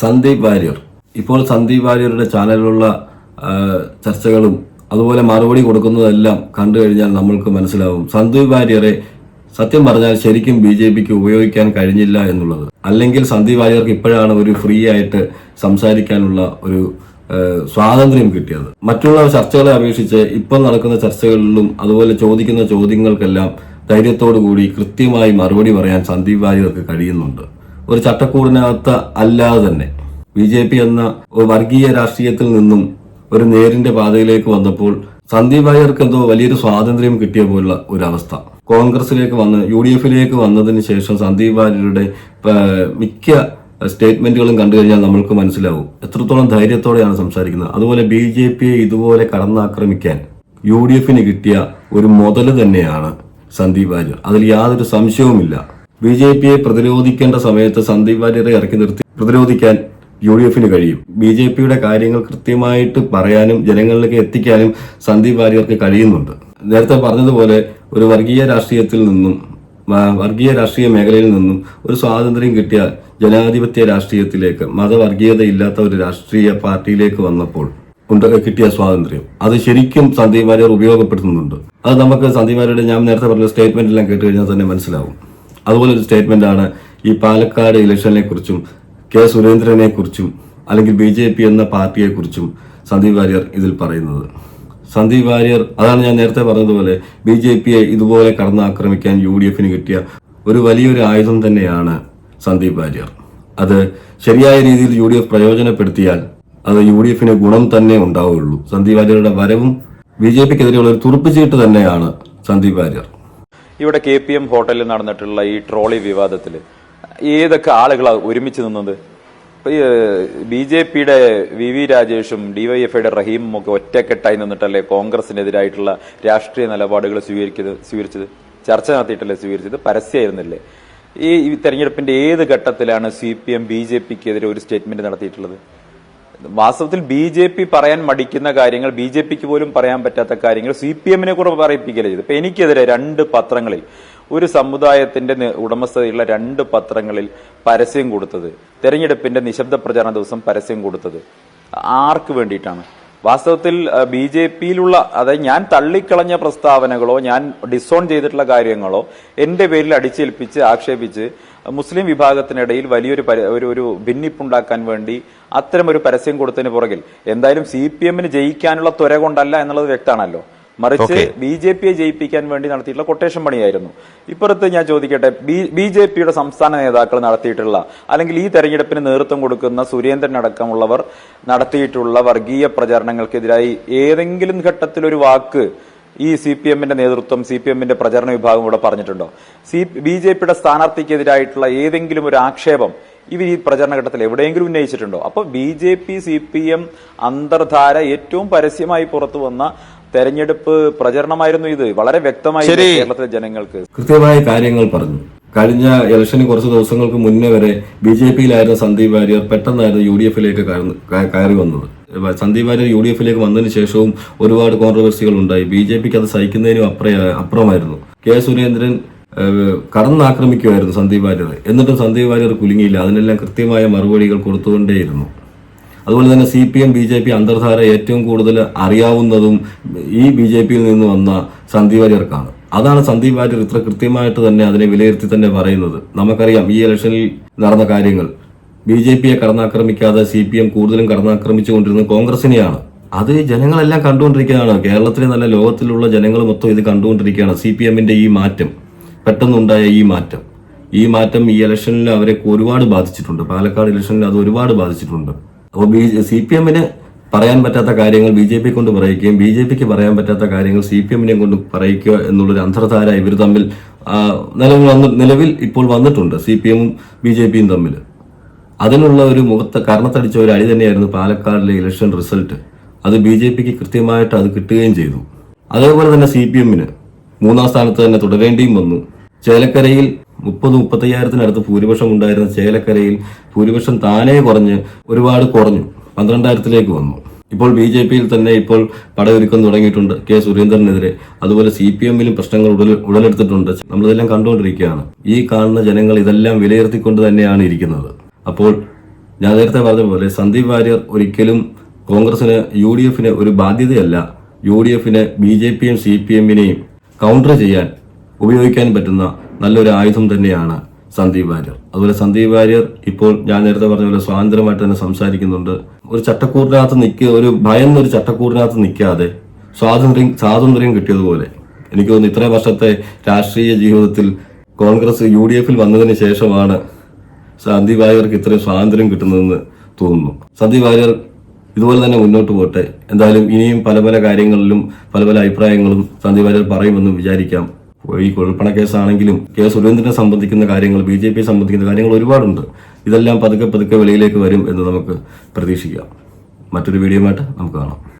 സന്ദീപ് വാര്യർ. ഇപ്പോൾ സന്ദീപ് വാര്യരുടെ ചാനലിലുള്ള ചർച്ചകളും അതുപോലെ മറുപടി കൊടുക്കുന്നതെല്ലാം കണ്ടു കഴിഞ്ഞാൽ നമ്മൾക്ക് മനസ്സിലാവും. സന്ദീപ് വാര്യരെ സത്യം പറഞ്ഞാൽ ശരിക്കും ബി ജെ പിക്ക് ഉപയോഗിക്കാൻ കഴിഞ്ഞില്ല എന്നുള്ളത്. അല്ലെങ്കിൽ സന്ദീപ് വാര്യർക്ക് ഇപ്പോഴാണ് ഒരു ഫ്രീ ആയിട്ട് സംസാരിക്കാനുള്ള ഒരു സ്വാതന്ത്ര്യം കിട്ടിയത്. മറ്റുള്ള ചർച്ചകളെ അപേക്ഷിച്ച് ഇപ്പം നടക്കുന്ന ചർച്ചകളിലും അതുപോലെ ചോദിക്കുന്ന ചോദ്യങ്ങൾക്കെല്ലാം ധൈര്യത്തോടു കൂടി കൃത്യമായി മറുപടി പറയാൻ സന്ദീപ് വാര്യർക്ക് കഴിയുന്നുണ്ട്. ഒരു ചട്ടക്കൂടിനകത്ത് അല്ലാതെ തന്നെ ബി ജെ പി എന്ന വർഗീയ രാഷ്ട്രീയത്തിൽ നിന്നും ഒരു നേരിന്റെ പാതയിലേക്ക് വന്നപ്പോൾ സന്ദീപ് അയ്യർക്ക് എന്തോ വലിയൊരു സ്വാതന്ത്ര്യം കിട്ടിയ പോലുള്ള ഒരവസ്ഥ. കോൺഗ്രസിലേക്ക് വന്ന് യു ഡി എഫിലേക്ക് വന്നതിന് ശേഷം സന്ദീപ് അയ്യരുടെ മിക്ക സ്റ്റേറ്റ്മെന്റുകളും കണ്ടു കഴിഞ്ഞാൽ നമ്മൾക്ക് മനസ്സിലാവും. എത്രത്തോളം ധൈര്യത്തോടെയാണ് സംസാരിക്കുന്നത്. അതുപോലെ ബി ജെ പിയെ ഇതുപോലെ കടന്നാക്രമിക്കാൻ യു ഡി എഫിന് കിട്ടിയ ഒരു മുതൽ തന്നെയാണ് സന്ദീപ് അയ്യർ. അതിൽ യാതൊരു സംശയവുമില്ല. ബി ജെ പിയെ പ്രതിരോധിക്കേണ്ട സമയത്ത് സന്ദീപ് വാര്യരെ ഇറക്കി നിർത്തി പ്രതിരോധിക്കാൻ യു ഡി എഫിന് കഴിയും. ബി ജെ പിയുടെ കാര്യങ്ങൾ കൃത്യമായിട്ട് പറയാനും ജനങ്ങളിലേക്ക് എത്തിക്കാനും സന്ദീപ് വാര്യർക്ക് കഴിയുന്നുണ്ട്. നേരത്തെ പറഞ്ഞതുപോലെ ഒരു വർഗീയ രാഷ്ട്രീയത്തിൽ നിന്നും വർഗീയ രാഷ്ട്രീയ മേഖലയിൽ നിന്നും ഒരു സ്വാതന്ത്ര്യം കിട്ടിയ ജനാധിപത്യ രാഷ്ട്രീയത്തിലേക്ക് മതവർഗീയത ഇല്ലാത്ത ഒരു രാഷ്ട്രീയ പാർട്ടിയിലേക്ക് വന്നപ്പോൾ ഉണ്ട് കിട്ടിയ സ്വാതന്ത്ര്യം. അത് ശരിക്കും സന്ദീപ് വാര്യർ ഉപയോഗപ്പെടുത്തുന്നുണ്ട്. അത് നമുക്ക് സന്ദീപ് വാര്യരുടെ ഞാൻ നേരത്തെ പറഞ്ഞ സ്റ്റേറ്റ്മെന്റ് എല്ലാം കേട്ട് കഴിഞ്ഞാൽ തന്നെ മനസ്സിലാവും. അതുപോലെ ഒരു സ്റ്റേറ്റ്മെന്റ് ആണ് ഈ പാലക്കാട് ഇലക്ഷനെ കുറിച്ചും കെ സുരേന്ദ്രനെ കുറിച്ചും അല്ലെങ്കിൽ ബി ജെ പി എന്ന പാർട്ടിയെ കുറിച്ചും സന്ദീപ് വാര്യർ ഇതിൽ പറയുന്നത്. സന്ദീപ് വാര്യർ അതാണ് ഞാൻ നേരത്തെ പറഞ്ഞതുപോലെ ബി ജെ പിയെ ഇതുപോലെ കടന്നാക്രമിക്കാൻ യു ഡി എഫിന് കിട്ടിയ ഒരു വലിയൊരു ആയുധം തന്നെയാണ് സന്ദീപ് വാര്യർ. അത് ശരിയായ രീതിയിൽ യു ഡി എഫ് പ്രയോജനപ്പെടുത്തിയാൽ അത് യു ഡി എഫിന് ഗുണം തന്നെ ഉണ്ടാവുകയുള്ളൂ സന്ദീപ് വാര്യരുടെ വരവും ബി ജെ പിക്കെതിരെയുള്ള ഒരു തുറുപ്പുചീട്ട് തന്നെയാണ് സന്ദീപ് വാര്യർ. ഇവിടെ കെ പി എം ഹോട്ടലിൽ നടന്നിട്ടുള്ള ഈ ട്രോളി വിവാദത്തിൽ ഏതൊക്കെ ആളുകളാണ് ഒരുമിച്ച് നിന്നത്? ബി ജെ പിയുടെ വി വി രാജേഷും ഡിവൈഎഫ്ഐയുടെ റഹീമും ഒക്കെ ഒറ്റക്കെട്ടായി നിന്നിട്ടല്ലേ കോൺഗ്രസിനെതിരായിട്ടുള്ള രാഷ്ട്രീയ നിലപാടുകൾ സ്വീകരിക്കുന്നത് സ്വീകരിച്ചത്? ചർച്ച നടത്തിയിട്ടല്ലേ സ്വീകരിച്ചത് പരസ്യമായിരുന്നില്ലേ ഈ തെരഞ്ഞെടുപ്പിന്റെ ഏത് ഘട്ടത്തിലാണ് C P M B J പിക്കെതിരെ ഒരു സ്റ്റേറ്റ്മെന്റ് നടത്തിയിട്ടുള്ളത്? വാസ്തവത്തിൽ ബി ജെ പി പറയാൻ മടിക്കുന്ന കാര്യങ്ങൾ ബി ജെ പിക്ക് പോലും പറയാൻ പറ്റാത്ത കാര്യങ്ങൾ സി പി എമ്മിനെ കൂടെ പറയിപ്പിക്കലേ ചെയ്തു ഇപ്പൊ എനിക്കെതിരെ രണ്ട് പത്രങ്ങളിൽ ഒരു സമുദായത്തിന്റെ ഉടമസ്ഥതയുള്ള രണ്ട് പത്രങ്ങളിൽ പരസ്യം കൊടുത്തത് തെരഞ്ഞെടുപ്പിന്റെ നിശബ്ദ പ്രചാരണ ദിവസം പരസ്യം കൊടുത്തത് ആർക്ക് വേണ്ടിയിട്ടാണ്? വാസ്തവത്തിൽ ബി ജെ പിയിലുള്ള അതായത് ഞാൻ തള്ളിക്കളഞ്ഞ പ്രസ്താവനകളോ ഞാൻ ഡിസോൺ ചെയ്തിട്ടുള്ള കാര്യങ്ങളോ എന്റെ പേരിൽ അടിച്ചേൽപ്പിച്ച് ആക്ഷേപിച്ച് മുസ്ലിം വിഭാഗത്തിനിടയിൽ വലിയൊരു ഒരു ഒരു ഭിന്നിപ്പുണ്ടാക്കാൻ വേണ്ടി അത്തരം ഒരു പരസ്യം കൊടുത്തതിന് പുറകിൽ എന്തായാലും സി പി എമ്മിന് ജയിക്കാനുള്ള ത്വര കൊണ്ടല്ല എന്നുള്ളത് വ്യക്തമാണല്ലോ. മറിച്ച് ബി ജെ പിയെ ജയിപ്പിക്കാൻ വേണ്ടി നടത്തിയിട്ടുള്ള കൊട്ടേഷൻ പണിയായിരുന്നു. ഇപ്പുറത്ത് ഞാൻ ചോദിക്കട്ടെ ബി ജെ പിയുടെ സംസ്ഥാന നേതാക്കൾ നടത്തിയിട്ടുള്ള അല്ലെങ്കിൽ ഈ തെരഞ്ഞെടുപ്പിന് നേതൃത്വം കൊടുക്കുന്ന സുരേന്ദ്രൻ അടക്കമുള്ളവർ നടത്തിയിട്ടുള്ള വർഗീയ പ്രചരണങ്ങൾക്കെതിരായി ഏതെങ്കിലും ഘട്ടത്തിൽ ഒരു വാക്ക് ഈ സി പി എമ്മിന്റെ നേതൃത്വം സി പി എമ്മിന്റെ പ്രചരണ വിഭാഗം ഇവിടെ പറഞ്ഞിട്ടുണ്ടോ? സി ബി ജെ പിയുടെ സ്ഥാനാർത്ഥിക്കെതിരായിട്ടുള്ള ഏതെങ്കിലും ഒരു ആക്ഷേപം ഇവർ ഈ പ്രചരണഘട്ടത്തിൽ എവിടെയെങ്കിലും ഉന്നയിച്ചിട്ടുണ്ടോ? അപ്പൊ B J P C P M അന്തർധാര ഏറ്റവും പരസ്യമായി പുറത്തു വന്ന തെരഞ്ഞെടുപ്പ് പ്രചരണമായിരുന്നു ഇത്. വളരെ വ്യക്തമായി കേരളത്തിലെ ജനങ്ങൾക്ക്? കൃത്യമായ കാര്യങ്ങൾ പറഞ്ഞു. കഴിഞ്ഞ ഇലക്ഷന് കുറച്ച് ദിവസങ്ങൾക്ക് മുന്നേ വരെ ബി ജെ പിയിലായിരുന്ന സന്ദീപ് വാര്യർ പെട്ടെന്നായിരുന്നു യു ഡി എഫിലേക്ക് കയറി വന്നത്. സന്ദീപ് വാര്യർ യു ഡി എഫിലേക്ക് വന്നതിന് ശേഷവും ഒരുപാട് കോൺട്രവേഴ്സികൾ ഉണ്ടായി ബി ജെ പിക്ക് അത് സഹിക്കുന്നതിനും അപ്പുറ അപ്പുറമായിരുന്നു കെ സുരേന്ദ്രൻ കടന്നാക്രമിക്കുമായിരുന്നു സന്ദീപ് വാര്യർ എന്നിട്ടും സന്ദീപ് വാര്യർ കുലുങ്ങിയില്ല. അതിനെല്ലാം കൃത്യമായ മറുപടികൾ കൊടുത്തുകൊണ്ടേയിരുന്നു. അതുപോലെ തന്നെ C P M B J P അന്തർധാര ഏറ്റവും കൂടുതൽ അറിയാവുന്നതും ഈ ബി ജെ പിയിൽ നിന്ന് വന്ന സന്ദീപ് വാര്യർക്കാണ്. അതാണ് സന്ദീപ് വാര്യർ ഇത്ര കൃത്യമായിട്ട് തന്നെ അതിനെ വിലയിരുത്തി തന്നെ പറയുന്നത്. നമുക്കറിയാം ഈ ഇലക്ഷനിൽ നടന്ന കാര്യങ്ങൾ. ബി ജെ പിയെ കടന്നാക്രമിക്കാതെ സി പി എം കൂടുതലും കടന്നാക്രമിച്ചുകൊണ്ടിരുന്നത് കോൺഗ്രസിനെയാണ്. അത് ജനങ്ങളെല്ലാം കണ്ടുകൊണ്ടിരിക്കുകയാണ്. കേരളത്തിലെ നല്ല ലോകത്തിലുള്ള ജനങ്ങൾ മൊത്തം ഇത് കണ്ടുകൊണ്ടിരിക്കുകയാണ്. സി പി എമ്മിന്റെ ഈ മാറ്റം പെട്ടെന്നുണ്ടായ ഈ മാറ്റം. ഈ മാറ്റം ഈ ഇലക്ഷനിൽ അവരെ ഒരുപാട് ബാധിച്ചിട്ടുണ്ട്. പാലക്കാട് ഇലക്ഷനിൽ അത് ഒരുപാട് ബാധിച്ചിട്ടുണ്ട്. അപ്പോൾ ബി സി പി എമ്മിന് പറയാൻ പറ്റാത്ത കാര്യങ്ങൾ ബി ജെ പി കൊണ്ട് പറയിക്കുകയും ബി ജെ പിക്ക് പറയാൻ പറ്റാത്ത കാര്യങ്ങൾ സി പി എമ്മിനെ കൊണ്ട് പറയിക്കുക എന്നുള്ളൊരു അന്തർധാര ഇവർ തമ്മിൽ നിലവിൽ വന്ന് നിലവിൽ ഇപ്പോൾ വന്നിട്ടുണ്ട് സി പി എമ്മും ബി ജെ പിയും തമ്മിൽ. അതിനുള്ള ഒരു മുഖത്ത് കർണത്തടിച്ച ഒരു അടി തന്നെയായിരുന്നു പാലക്കാടിലെ ഇലക്ഷൻ റിസൾട്ട്. അത് ബി ജെ പിക്ക് കൃത്യമായിട്ട് അത് കിട്ടുകയും ചെയ്തു. അതേപോലെ തന്നെ സി പി എമ്മിന് മൂന്നാം സ്ഥാനത്ത് തന്നെ തുടരേണ്ടിയും വന്നു. ചേലക്കരയിൽ മുപ്പത് മുപ്പത്തയ്യായിരത്തിനടുത്ത് ഭൂരിപക്ഷം ഉണ്ടായിരുന്ന ചേലക്കരയിൽ ഭൂരിപക്ഷം താനേ കുറഞ്ഞ് ഒരുപാട് കുറഞ്ഞു. പന്ത്രണ്ടായിരത്തിലേക്ക് വന്നു. ഇപ്പോൾ ബി ജെ പിയിൽ തന്നെ ഇപ്പോൾ പടയൊരുക്കം തുടങ്ങിയിട്ടുണ്ട് കെ സുരേന്ദ്രനെതിരെ. അതുപോലെ സി പി എമ്മിലും പ്രശ്നങ്ങൾ ഉടൽ ഉടലെടുത്തിട്ടുണ്ട്. നമ്മളിതെല്ലാം കണ്ടുകൊണ്ടിരിക്കുകയാണ്. ഈ കാണുന്ന ജനങ്ങൾ ഇതെല്ലാം വിലയിരുത്തിക്കൊണ്ട് തന്നെയാണ് ഇരിക്കുന്നത്. അപ്പോൾ ഞാൻ നേരത്തെ പറഞ്ഞ പോലെ സന്ദീപ് വാര്യർ ഒരിക്കലും കോൺഗ്രസിന് യു ഡി എഫിന് ഒരു ബാധ്യതയല്ല. യു ഡി എഫിന് ബി ജെ പിയും സി പി എമ്മിനെയും കൗണ്ടർ ചെയ്യാൻ ഉപയോഗിക്കാൻ പറ്റുന്ന നല്ലൊരു ആയുധം തന്നെയാണ് സന്ദീപ് വാര്യർ. അതുപോലെ സന്ദീപ് വാര്യർ ഇപ്പോൾ ഞാൻ നേരത്തെ പറഞ്ഞ പോലെ സ്വാതന്ത്ര്യമായിട്ട് തന്നെ സംസാരിക്കുന്നുണ്ട്. ഒരു ചട്ടക്കൂറിനകത്ത് നിൽക്കുക ഒരു ഭയന്നൊരു ചട്ടക്കൂറിനകത്ത് നിൽക്കാതെ സ്വാതന്ത്ര്യം സ്വാതന്ത്ര്യം കിട്ടിയതുപോലെ എനിക്ക് തോന്നുന്നു ഇത്രയും വർഷത്തെ രാഷ്ട്രീയ ജീവിതത്തിൽ കോൺഗ്രസ് യു ഡി എഫിൽ വന്നതിന് ശേഷമാണ് സന്ദീപ് വാര്യർക്ക് ഇത്രയും സ്വാതന്ത്ര്യം കിട്ടുന്നതെന്ന് തോന്നുന്നു. സന്ദീപ് വാര്യർ ഇതുപോലെ തന്നെ മുന്നോട്ട് പോട്ടെ. എന്തായാലും ഇനിയും പല പല കാര്യങ്ങളിലും പല പല അഭിപ്രായങ്ങളും സന്ദീപ് വാര്യർ പറയുമെന്ന് വിചാരിക്കാം. ഈ കുഴൽപ്പണ കേസാണെങ്കിലും കെ സുരേന്ദ്രനെ സംബന്ധിക്കുന്ന കാര്യങ്ങൾ ബി ജെ പി സംബന്ധിക്കുന്ന കാര്യങ്ങൾ ഒരുപാടുണ്ട്. ഇതെല്ലാം പതുക്കെ പതുക്കെ വെളിയിലേക്ക് വരും എന്ന് നമുക്ക് പ്രതീക്ഷിക്കാം. മറ്റൊരു വീഡിയോ നമുക്ക് കാണാം.